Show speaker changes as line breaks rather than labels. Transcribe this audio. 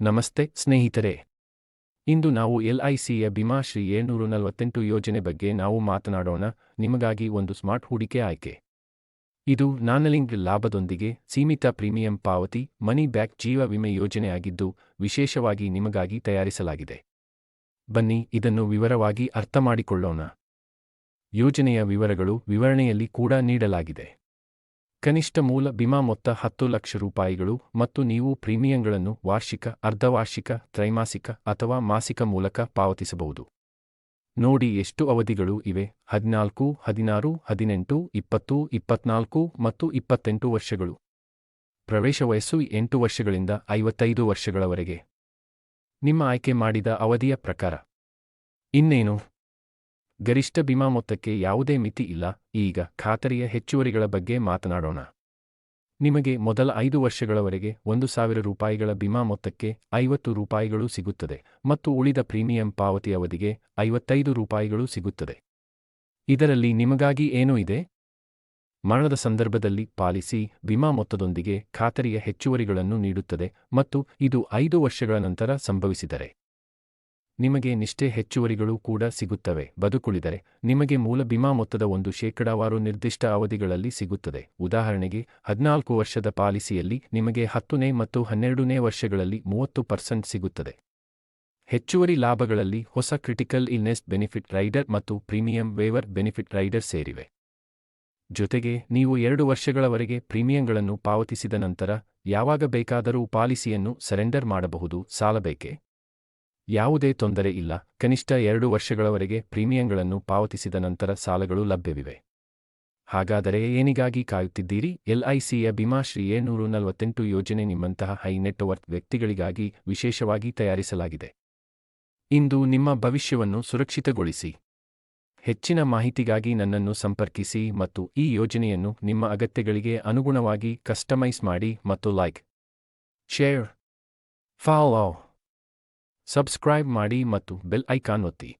ನಮಸ್ತೆ ಸ್ನೇಹಿತರೆ. ಇಂದು ನಾವು ಎಲ್ಐಸಿಯ ಭೀಮಾಶ್ರೀ ಏಳ್ನೂರು ನಲವತ್ತೆಂಟು ಯೋಜನೆ ಬಗ್ಗೆ ನಾವು ಮಾತನಾಡೋಣ, ನಿಮಗಾಗಿ ಒಂದು ಸ್ಮಾರ್ಟ್ ಹೂಡಿಕೆ ಆಯ್ಕೆ. ಇದು ನಾನಲಿಂಗ್ ಲಾಭದೊಂದಿಗೆ ಸೀಮಿತ ಪ್ರೀಮಿಯಂ ಪಾವತಿ, ಮನಿ ಬ್ಯಾಕ್ ಜೀವ ವಿಮೆ ಯೋಜನೆಯಾಗಿದ್ದು, ವಿಶೇಷವಾಗಿ ನಿಮಗಾಗಿ ತಯಾರಿಸಲಾಗಿದೆ. ಬನ್ನಿ ಇದನ್ನು ವಿವರವಾಗಿ ಅರ್ಥಮಾಡಿಕೊಳ್ಳೋಣ. ಯೋಜನೆಯ ವಿವರಗಳು ವಿವರಣೆಯಲ್ಲಿ ಕೂಡ ನೀಡಲಾಗಿದೆ. ಕನಿಷ್ಠ ಮೂಲ ಬಿಮಾ ಮೊತ್ತ ಹತ್ತು ಲಕ್ಷ ರೂಪಾಯಿಗಳು ಮತ್ತು ನೀವು ಪ್ರೀಮಿಯಂಗಳನ್ನು ವಾರ್ಷಿಕ, ಅರ್ಧವಾರ್ಷಿಕ, ತ್ರೈಮಾಸಿಕ ಅಥವಾ ಮಾಸಿಕ ಮೂಲಕ ಪಾವತಿಸಬಹುದು. ನೋಡಿ ಎಷ್ಟು ಅವಧಿಗಳು ಇವೆ. ಹದಿನಾಲ್ಕು, ಹದಿನಾರು, ಹದಿನೆಂಟು, ಇಪ್ಪತ್ತು, ಇಪ್ಪತ್ನಾಲ್ಕು ಮತ್ತು ಇಪ್ಪತ್ತೆಂಟು ವರ್ಷಗಳು. ಪ್ರವೇಶ ವಯಸ್ಸು ಎಂಟು ವರ್ಷಗಳಿಂದ ಐವತ್ತೈದು ವರ್ಷಗಳವರೆಗೆ. ನಿಮ್ಮ ಆಯ್ಕೆ ಮಾಡಿದ ಅವಧಿಯ ಪ್ರಕಾರ. ಇನ್ನೇನು? ಗರಿಷ್ಠ ಬಿಮಾ ಮೊತ್ತಕ್ಕೆ ಯಾವುದೇ ಮಿತಿ ಇಲ್ಲ. ಈಗ ಖಾತರಿಯ ಹೆಚ್ಚುವರಿಗಳ ಬಗ್ಗೆ ಮಾತನಾಡೋಣ. ನಿಮಗೆ ಮೊದಲ ಐದು ವರ್ಷಗಳವರೆಗೆ ಒಂದು ಸಾವಿರ ರೂಪಾಯಿಗಳ ಬಿಮಾ ಮೊತ್ತಕ್ಕೆ ಐವತ್ತು ರೂಪಾಯಿಗಳು ಸಿಗುತ್ತದೆ ಮತ್ತು ಉಳಿದ ಪ್ರೀಮಿಯಂ ಪಾವತಿ ಅವಧಿಗೆ ಐವತ್ತೈದು ರೂಪಾಯಿಗಳು ಸಿಗುತ್ತದೆ. ಇದರಲ್ಲಿ ನಿಮಗಾಗಿ ಏನೂ ಇದೆ? ಮರಣದ ಸಂದರ್ಭದಲ್ಲಿ ಪಾಲಿಸಿ ವಿಮಾ ಮೊತ್ತದೊಂದಿಗೆ ಖಾತರಿಯ ಹೆಚ್ಚುವರಿಗಳನ್ನು ನೀಡುತ್ತದೆ ಮತ್ತು ಇದು ಐದು ವರ್ಷಗಳ ನಂತರ ಸಂಭವಿಸಿದರೆ. ನಿಮಗೆ ನಿಷ್ಠೆ ಹೆಚ್ಚುವರಿಗಳು ಕೂಡ ಸಿಗುತ್ತವೆ. ಬದುಕುಳಿದರೆ ನಿಮಗೆ ಮೂಲ ಬಿಮಾ ಮೊತ್ತದ ಒಂದು ಶೇಕಡಾವಾರು ನಿರ್ದಿಷ್ಟ ಅವಧಿಗಳಲ್ಲಿ ಸಿಗುತ್ತದೆ. ಉದಾಹರಣೆಗೆ, ಹದಿನಾಲ್ಕು ವರ್ಷದ ಪಾಲಿಸಿಯಲ್ಲಿ ನಿಮಗೆ ಹತ್ತನೇ ಮತ್ತು ಹನ್ನೆರಡನೇ ವರ್ಷಗಳಲ್ಲಿ ಮೂವತ್ತು ಪರ್ಸೆಂಟ್ ಸಿಗುತ್ತದೆ. ಹೆಚ್ಚುವರಿ ಲಾಭಗಳಲ್ಲಿ ಹೊಸ ಕ್ರಿಟಿಕಲ್ ಇಲ್ನೆಸ್ ಬೆನಿಫಿಟ್ ರೈಡರ್ ಮತ್ತು ಪ್ರೀಮಿಯಂ ವೇವರ್ ಬೆನಿಫಿಟ್ ರೈಡರ್ ಸೇರಿವೆ. ಜೊತೆಗೆ, ನೀವು ಎರಡು ವರ್ಷಗಳವರೆಗೆ ಪ್ರೀಮಿಯಂಗಳನ್ನು ಪಾವತಿಸಿದ ನಂತರ, ಯಾವಾಗ ಬೇಕಾದರೂ ಪಾಲಿಸಿಯನ್ನು ಸರೆಂಡರ್ ಮಾಡಬಹುದು ಸಾಲ ಬೇಕೇ ಯಾವುದೇ ತೊಂದರೆ ಇಲ್ಲ. ಕನಿಷ್ಠ ಎರಡು ವರ್ಷಗಳವರೆಗೆ ಪ್ರೀಮಿಯಂಗಳನ್ನು ಪಾವತಿಸಿದ ನಂತರ ಸಾಲಗಳು ಲಭ್ಯವಿವೆ. ಹಾಗಾದರೆ ಏನಿಗಾಗಿ ಕಾಯುತ್ತಿದ್ದೀರಿ? ಎಲ್ಐಸಿಯ ಭೀಮಾಶ್ರೀ ಏಳ್ನೂರು ನಲವತ್ತೆಂಟು ಯೋಜನೆ ನಿಮ್ಮಂತಹ ಹೈ ನೆಟ್ವರ್ತ್ ವ್ಯಕ್ತಿಗಳಿಗಾಗಿ ವಿಶೇಷವಾಗಿ ತಯಾರಿಸಲಾಗಿದೆ. ಇಂದು ನಿಮ್ಮ ಭವಿಷ್ಯವನ್ನು ಸುರಕ್ಷಿತಗೊಳಿಸಿ. ಹೆಚ್ಚಿನ ಮಾಹಿತಿಗಾಗಿ ನನ್ನನ್ನು ಸಂಪರ್ಕಿಸಿ ಮತ್ತು ಈ ಯೋಜನೆಯನ್ನು ನಿಮ್ಮ ಅಗತ್ಯಗಳಿಗೆ ಅನುಗುಣವಾಗಿ ಕಸ್ಟಮೈಸ್ ಮಾಡಿ ಮತ್ತು ಲೈಕ್, ಶೇರ್, ಫಾಲೋ. ಸಬ್ಸ್ಕ್ರೈಬ್ ಮಾಡಿ ಮತ್ತು ಬೆಲ್ ಐಕಾನ್ ಒತ್ತಿ.